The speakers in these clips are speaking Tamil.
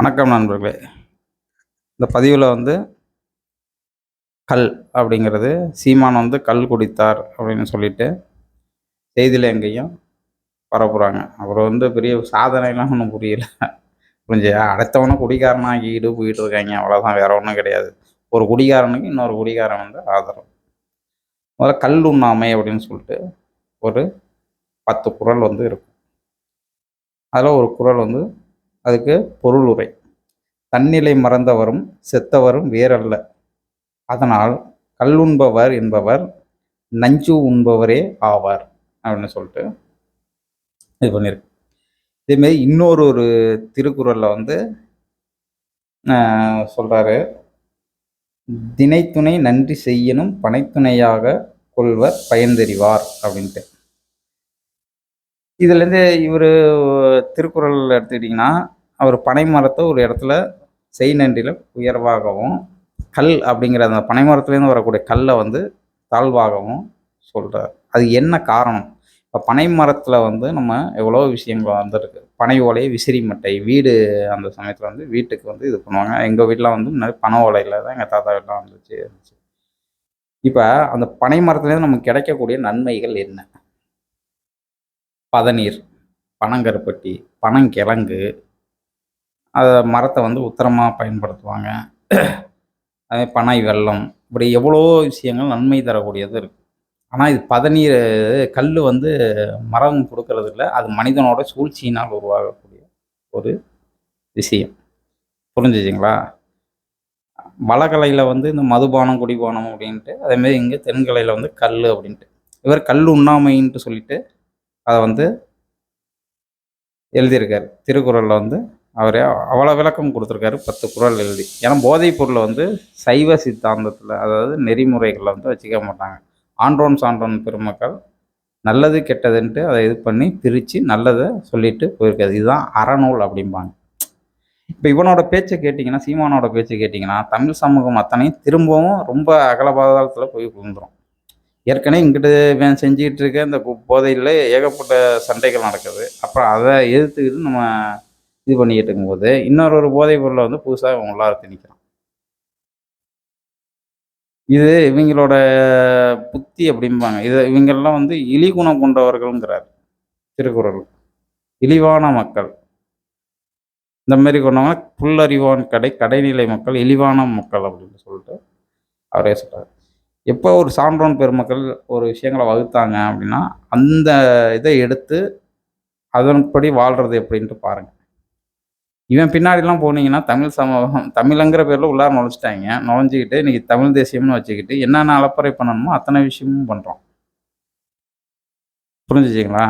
வணக்கம் நண்பர்களே. இந்த பதிவில் வந்து கல் அப்படிங்கிறது சீமான் வந்து கல் குடித்தார் அப்படின்னு சொல்லிட்டு செய்தியில் எங்கேயும் பரப்புகிறாங்க அப்புறம் வந்து பெரிய சாதனைலாம் ஒன்றும் புரியல. புரிஞ்சா அடுத்தவனை ஈடு போயிட்டு இருக்காங்க. அவ்வளோதான் வேற ஒன்றும் கிடையாது. ஒரு குடிகாரனுக்கு இன்னொரு குடிகாரன் வந்து ஆதரவு. முதல்ல கல் உண்ணாமை அப்படின்னு சொல்லிட்டு ஒரு பத்து குறள் வந்து இருக்கும். அதில் ஒரு குறள் வந்து அதுக்கு பொருள் உரை தன்னிலை மறந்தவரும் செத்தவரும் வேறல்ல. அதனால் கல்லுண்பவர் என்பவர் நஞ்சு உண்பவரே ஆவார் அப்படின்னு சொல்லிட்டு இது பண்ணியிருக்கு இதேமாரி இன்னொரு ஒரு திருக்குறளில் வந்து சொல்கிறாரு தினைத்துணை நன்றி செய்யணும் பனைத்துணையாக கொள்வர் பயன்தெறிவார் அப்படின்ட்டு. இதுலேருந்து இவர் திருக்குறள் எடுத்துக்கிட்டிங்கன்னா அவர் பனை மரத்தை ஒரு இடத்துல செய் நன்றியில் உயர்வாகவும் கல் அப்படிங்கிற அந்த பனை மரத்துலேருந்து வரக்கூடிய கல்லை வந்து தாழ்வாகவும் சொல்கிறார் அது என்ன காரணம்? இப்போ பனை மரத்தில் வந்து நம்ம எவ்வளோ விஷயங்கள் வந்துருக்கு. பனை ஓலை விசிறி மட்டை வீடு அந்த சமயத்தில் வந்து வீட்டுக்கு வந்து இது பண்ணுவாங்க. எங்கள் வீட்டில் வந்து முன்னாடி பனை ஓலையில் தான் எங்கள் தாத்தா வீட்டில் வந்துச்சு இருந்துச்சு. இப்போ அந்த பனை மரத்துலேருந்து நமக்கு கிடைக்கக்கூடிய நன்மைகள் என்ன? பதநீர் பனங்கருப்பட்டி பனங்கிழங்கு அதை மரத்தை வந்து உத்தரமாக பயன்படுத்துவாங்க. அதே பனை வெள்ளம் இப்படி எவ்வளோ விஷயங்கள் நன்மை தரக்கூடியது இருக்குது ஆனால் இது பதநீர் கல் வந்து மரம் கொடுக்கறது இல்லை. அது மனிதனோட சூழ்ச்சியினால் உருவாகக்கூடிய ஒரு விஷயம். புரிஞ்சுச்சிங்களா வளக்கலையில் வந்து இந்த மதுபானம் குடிபானம் அப்படின்ட்டு அதேமாரி இங்கே தென்கலையில் வந்து கல் அப்படின்ட்டு. இவர் கல் உண்ணாமைன்ட்டு சொல்லிட்டு அதை வந்து எழுதியிருக்காரு. திருக்குறளில் வந்து அவர் அவ்வளோ விளக்கம் கொடுத்துருக்காரு பத்து குரல் எழுதி. ஏன்னா போதைப் பொருளை வந்து சைவ சித்தாந்தத்தில் அதாவது நெறிமுறைகளில் வந்து வச்சுக்க மாட்டாங்க. ஆண்டோன் சான்றோன் பெருமக்கள் நல்லது கெட்டதுன்ட்டு அதை இது பண்ணி பிரித்து நல்லதை சொல்லிட்டு போயிருக்காது இதுதான் அறநூல் அப்படிம்பாங்க. இப்போ இவனோட பேச்சை கேட்டிங்கன்னா சீமானோட பேச்சை கேட்டிங்கன்னா தமிழ் சமூகம் அத்தனையும் திரும்பவும் ரொம்ப அகலபாதாளத்தில் போய் விழுந்துடும் ஏற்கனவே இங்கிட்டு செஞ்சுக்கிட்டு இருக்க இந்த போதையில் ஏகப்பட்ட சண்டைகள் நடக்குது. அப்புறம் அதை எதிர்த்துக்கிட்டு நம்ம இது பண்ணிக்கிட்டு இருக்கும்போது இன்னொரு ஒரு போதைப் பொருளை வந்து புதுசாக இவங்க உள்ளார திணிக்கிறான் இது இவங்களோட புத்தி அப்படிம்பாங்க. இது இவங்கெல்லாம் வந்து இழி குணம் கொண்டவர்கள்ங்கிறார். திருக்குறள். இழிவான மக்கள். இந்த மாதிரி கொண்டவங்க புல்லறிவான் கடை கடைநிலை மக்கள் இழிவான மக்கள் அப்படின்னு சொல்லிட்டு அவரே சொல்கிறார் எப்போ ஒரு சான்றோன் பெருமக்கள் ஒரு விஷயங்களை வகுத்தாங்க அப்படின்னா அந்த இதை எடுத்து அதன்படி வாழ்கிறது எப்படின்ட்டு பாருங்கள் இவன் பின்னாடிலாம் போனீங்கன்னா தமிழ் சமூகம் தமிழங்கிற பேரில் உள்ளார நுழைச்சிட்டாங்க நுழைஞ்சிக்கிட்டு இன்றைக்கி தமிழ் தேசியம்னு வச்சுக்கிட்டு என்னென்ன அலப்பறை பண்ணணுமோ அத்தனை விஷயமும் பண்ணுறோம் புரிஞ்சுச்சிங்களா?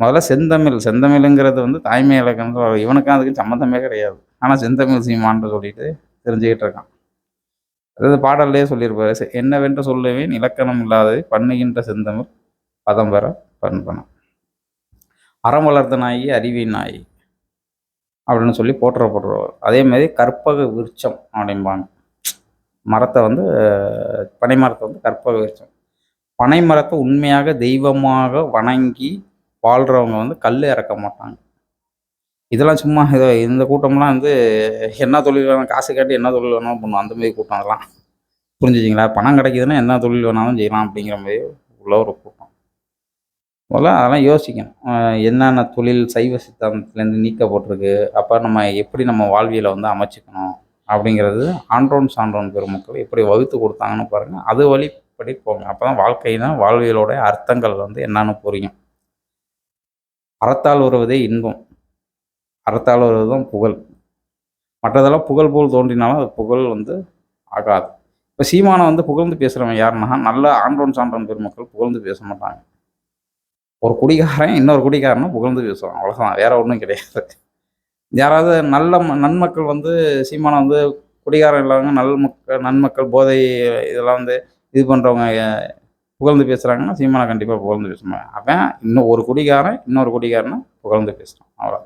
முதல்ல செந்தமிழ் செந்தமிழுங்கிறது வந்து தாய்மை இலக்கணம் இவனுக்கும் அதுக்கு சம்மந்தமே கிடையாது. ஆனால் செந்தமிழ் சீமான்னு சொல்லிட்டு தெரிஞ்சுக்கிட்டு இருக்கான். அதாவது பாடல்லே சொல்லியிருப்பாரு என்னவென்று சொல்லுவேன் இலக்கணம் இல்லாது பண்ணுகின்ற செந்தமிழ் பதம் பெற பண்பனம் அறம் வளர்த்த நாயி அறிவின் நாயி அப்படின்னு சொல்லி போற்றப்படுறவர் அதே மாதிரி கற்பக விருட்சம் அப்படிம்பாங்க. மரத்தை வந்து பனை மரத்தை வந்து கற்பக விருட்சம். பனை மரத்தை உண்மையாக தெய்வமாக வணங்கி வாழ்கிறவங்க வந்து கல் இறக்க மாட்டாங்க. இதெல்லாம் சும்மா இதை இந்த கூட்டம்லாம் வந்து என்ன தொழில் வேணும் காசு காட்டி என்ன தொழில் வேணாலும் பண்ணுவோம் அந்தமாதிரி கூட்டம் அதெல்லாம். புரிஞ்சுச்சிங்களா பணம் கிடைக்குதுன்னா என்ன தொழில் வேணாலும் செய்யலாம் அப்படிங்கிற மாதிரி உள்ள ஒரு கூட்டம். முதல்ல அதெல்லாம் யோசிக்கணும். என்னென்ன தொழில் சைவ சித்தாந்தத்துலேருந்து நீக்கப்பட்டிருக்கு? அப்போ நம்ம எப்படி நம்ம வாழ்வியலை வந்து அமைச்சிக்கணும்? அப்படிங்கிறது ஆண்டோன் சான்றோன் பெருமக்கள் எப்படி வகுத்து கொடுத்தாங்கன்னு பாருங்கள் அது வழிப்படி போங்க. அப்போ தான் வாழ்க்கையினா வாழ்வியலோட அர்த்தங்கள் வந்து என்னன்னு புரியும். அறத்தால் வருவதே இன்பம். அறத்தால் வருவது தான் புகழ். மற்றதெல்லாம் புகழ் போல் தோன்றினாலும் அது புகழ் வந்து ஆகாது. இப்போ சீமானை வந்து புகழ்ந்து பேசுகிறவன் யாருன்னா நல்ல ஆண்டோன் சான்றோன் பெருமக்கள் புகழ்ந்து பேச மாட்டாங்க. ஒரு குடிகாரன் இன்னொரு குடிகாரனும் புகழ்ந்து பேசுவான் அவ்வளோதான் வேற ஒன்றும் கிடையாது. யாராவது நல்ல நன்மக்கள் வந்து சீமானம் வந்து குடிகாரம் இல்லாதவங்க நல் மக்கள் நன்மக்கள் போதை இதெல்லாம் வந்து இது பண்ணுறவங்க புகழ்ந்து பேசுகிறாங்கன்னா சீமானை கண்டிப்பாக புகழ்ந்து பேசுவாங்க அவன் இன்னும் ஒரு குடிகாரன் இன்னொரு குடிகாரனும் புகழ்ந்து பேசுகிறான் அவ்வளோ